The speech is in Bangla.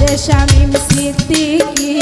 রে স্বামী স্মৃতি কি?